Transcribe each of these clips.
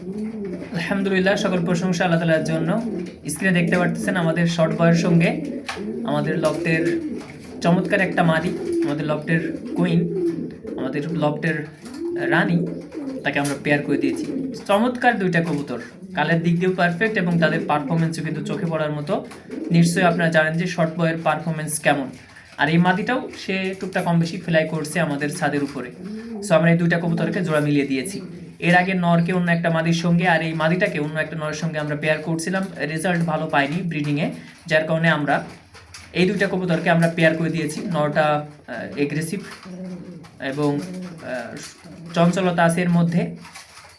আলহামদুলিল্লাহ, সকল প্রশংসা আল্লাহ তালার জন্য। স্ক্রিনে দেখতে পারতেছেন আমাদের শর্ট বয়ের সঙ্গে। আমাদের লফটের চমৎকার একটা মাদি, আমাদের লফটের কুইন আমাদের লফটের রানী, তাকে আমরা পেয়ার করে দিয়েছি। চমৎকার দুইটা কবুতর। কালের দিক দিয়েও পারফেক্ট এবং তাদের পারফরমেন্সও কিন্তু চোখে পড়ার মতো। নিশ্চয়ই আপনারা জানেন যে শর্ট বয়ের পারফরমেন্স কেমন। আর এই মাদিটাও সে টুকটা কম বেশি ফ্লাই করছে আমাদের ছাদের উপরে। সো আমরা এই দুইটা কবুতরকে জোড়া মিলিয়ে দিয়েছি। এর আগে নরকে অন্য একটা মাদির সঙ্গে, আর এই মাদিটাকে অন্য একটা নরের সঙ্গে আমরা পেয়ার করছিলাম। রেজাল্ট ভালো পাইনি ব্রিডিংয়ে যার কারণে আমরা এই দুইটা কবুতরকে আমরা পেয়ার করে দিয়েছি। নরটা এগ্রেসিভ এবং চঞ্চলতা আছে এর মধ্যে।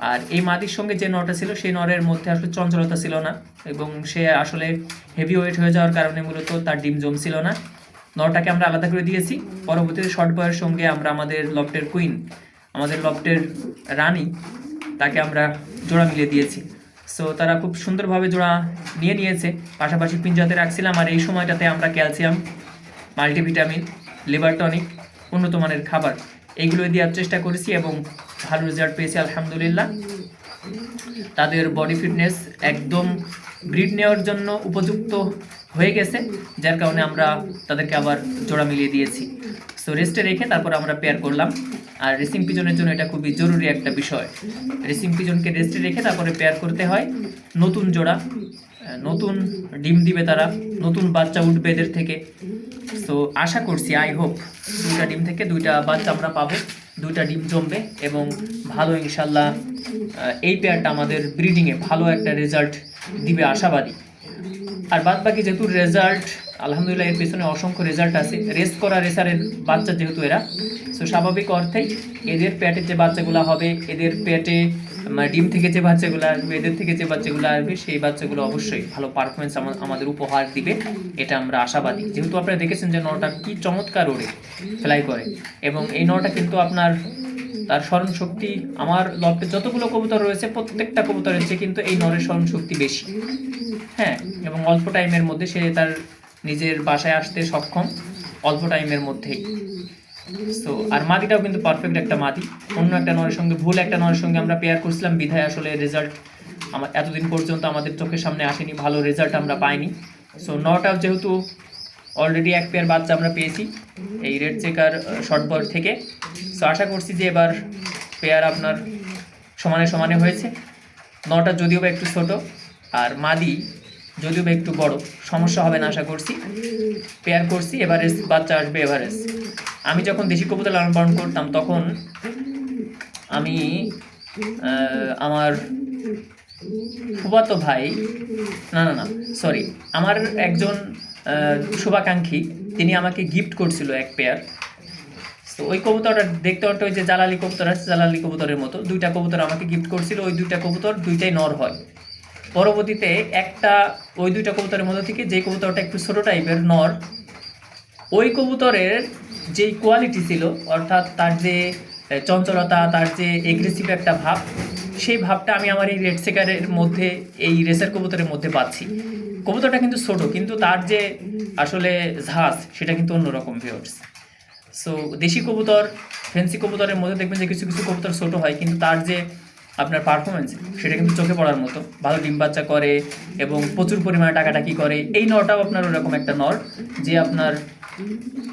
আর এই মাদির সঙ্গে যে নরটা ছিল, সেই নরের মধ্যে আসলে চঞ্চলতা ছিল না এবং সে আসলে হেভি ওয়েট হয়ে যাওয়ার কারণে মূলত তার ডিম জমছিল না। নরটাকে আমরা আলাদা করে দিয়েছি। পরবর্তীতে শর্ট বয়ের সঙ্গে আমরা আমাদের লফটের কুইন আমাদের লফটের রানী, তাকে আমরা জোড়া মিলে দিয়েছি। সো তারা খুব সুন্দরভাবে জোড়া নিয়ে নিয়েছে। পাশাপাশি পিঞ্জাতে রাখছিলাম আর এই সময়টাতে আমরা ক্যালসিয়াম, মাল্টিভিটামিন, লিভার টনিক উন্নত মানের খাবার এইগুলো দেওয়ার চেষ্টা করেছি এবং ভালো রেজাল্ট পেয়েছি, আলহামদুলিল্লাহ। তাদের বডি ফিটনেস একদম ব্রিড নেওয়ার জন্য উপযুক্ত হয়ে গেছে, যার কারণে আমরা তাদেরকে আবার জোড়া মিলিয়ে দিয়েছি। সো রেস্টে রেখে তারপর আমরা পেয়ার করলাম। আর রেসিং পিজনের জন্য এটা খুবই জরুরি একটা বিষয়। রেসিং পিজনকে রেস্টে রেখে তারপরে পেয়ার করতে হয় নতুন জোড়া। নতুন ডিম দিবে তারা, নতুন বাচ্চা উঠবে এদের থেকে। সো আশা করছি আই হোপ দুইটা ডিম থেকে দুইটা বাচ্চা আমরা পাবো। দুইটা ডিম জমবে এবং ভালো ইনশাল্লাহ এই পেয়ারটা আমাদের ব্রিডিংয়ে ভালো একটা রেজাল্ট দিবে আশাবাদী। আর বাদ বাকি যেহেতু রেজাল্ট, আলহামদুলিল্লাহ এর পেছনে অসংখ্য রেজাল্ট আছে। রেস করা রেসারের বাচ্চা যেহেতু এরা, তো স্বাভাবিক অর্থেই এদের পেটে যে বাচ্চাগুলো হবে, এদের পেটে মানে ডিম থেকে যে বাচ্চাগুলো আসবে এদের থেকে যে বাচ্চাগুলো আসবে, সেই বাচ্চাগুলো অবশ্যই ভালো পারফরমেন্স আমাদের উপহার দিবে। এটা আমরা আশাবাদী। যেহেতু আপনারা দেখেছেন যে নটা কি চমৎকার ওড়ে ফ্লাই করে। এবং এই নটা কিন্তু আপনার তার স্মরণ শক্তি আমার লফটে যতগুলো কবুতর রয়েছে, প্রত্যেকটা কবুতরের রয়েছে কিন্তু এই নরের স্মরণ শক্তি বেশি। হ্যাঁ এবং অল্প টাইমের মধ্যে সে তার নিজের বাসায় আসতে সক্ষম, অল্প টাইমের মধ্যেই। সো আর মাদিটাও কিন্তু পারফেক্ট একটা মাদি অন্য একটা নরের সঙ্গে, ভুল একটা নরের সঙ্গে আমরা পেয়ার করছিলাম। বিধায় আসলে রেজাল্ট আমার এতদিন পর্যন্ত আমাদের চোখের সামনে আসেনি। ভালো রেজাল্ট আমরা পাইনি। সো নটাও যেহেতু অলরেডি এক পেয়ার বাচ্চা আমরা পেয়েছি এই রেড চেকার শর্ট বল থেকে। সো আশা করছি যে এবার পেয়ার আপনার সমানে সমানে হয়েছে। নটা যদিও বা একটু ছোট, আর মাদি যদিও বা একটু বড়। সমস্যা হবে না, আশা করছি। পেয়ার করছি, এভারেস্ট, বাচ্চা আসবে এভারেজ আমি যখন দেশি কবুতর লালন পালন করতাম, তখন আমি আমার ফুবাতো ভাই, না না না সরি আমার একজন শুভাকাঙ্ক্ষী, তিনি আমাকে গিফট করছিল এক পেয়ার তো ওই কবুতরটা দেখতে অনেকটা ওই যে জালালি কবুতর আছে, জালালি কবুতরের মতো। দুইটা কবুতর আমাকে গিফট করছিল, ওই দুইটা কবুতর দুইটাই নর হয়। পরবর্তীতে একটা ওই দুইটা কবুতরের মধ্যে থেকে যে কবুতরটা একটু ছোটো টাইপের নর, ওই কবুতরের যেই কোয়ালিটি ছিল, অর্থাৎ তার যে চঞ্চলতা, তার যে এগ্রেসিভ একটা ভাব, সেই ভাবটা আমি আমার এই রেড সেকারের মধ্যে, এই রেসের কবুতরের মধ্যে পাচ্ছি। কবুতরটা কিন্তু ছোট, কিন্তু তার যে আসলে ঝাঁজ, সেটা কিন্তু অন্যরকম ভিউর্স সো দেশি কবুতর ফেন্সি কবুতরের মধ্যে দেখবেন যে কিছু কিছু কবুতর ছোট হয়, কিন্তু তার যে আপনার পারফরমেন্স সেটা কিন্তু চোখে পড়ার মতো। ভালো ডিম বাচ্চা করে এবং প্রচুর পরিমাণে টাকাটাকি করে। এই নরটাও আপনার ওরকম একটা নর, যে আপনার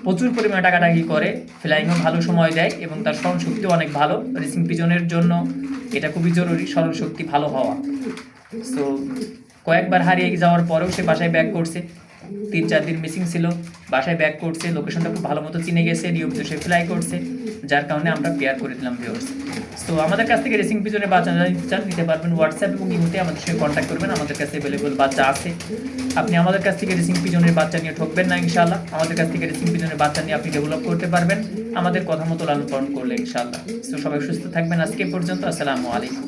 প্রচুর পরিমাণে টাকাটাকি করে, ফ্লাইংও ভালো সময় দেয় এবং তার স্মরণ শক্তিও অনেক ভালো। রেসিং পিজনের জন্য এটা খুবই জরুরি স্মরণ শক্তি ভালো হওয়া। সো কয়েকবার হারিয়ে যাওয়ার পরেও সে বাসায় ব্যাক করছে। তিন চার দিন মিসিং ছিল। বাসায় ব্যাক করছে লোকেশনটা খুব ভালো মতো চিনে গেছে, নিয়মিত সে ফ্লাই করছে, যার কারণে আমরা পেয়ার করে দিলাম ভিউয়ার্স তো আমাদের কাছ থেকে রেসিং পিজনে বাচ্চা চান নিতে পারবেন হোয়াটসঅ্যাপ এবং ইমোতে আমাদের সঙ্গে কন্ট্যাক্ট করবেন, আমাদের কাছে অ্যাভেলেবল বাচ্চা আছে। আপনি আমাদের কাছ থেকে রেসিং পিজনের বাচ্চা নিয়ে ঠকবেন না ইনশাল্লাহ আমাদের কাছ থেকে রেসিং পিজনের বাচ্চা নিয়ে আপনি ডেভেলপ করতে পারবেন। আমাদের কথা মতো লালন পালন করলে ইনশাল্লাহ তো সবাই সুস্থ থাকবেন আজকে পর্যন্ত। আসসালামু আলাইকুম।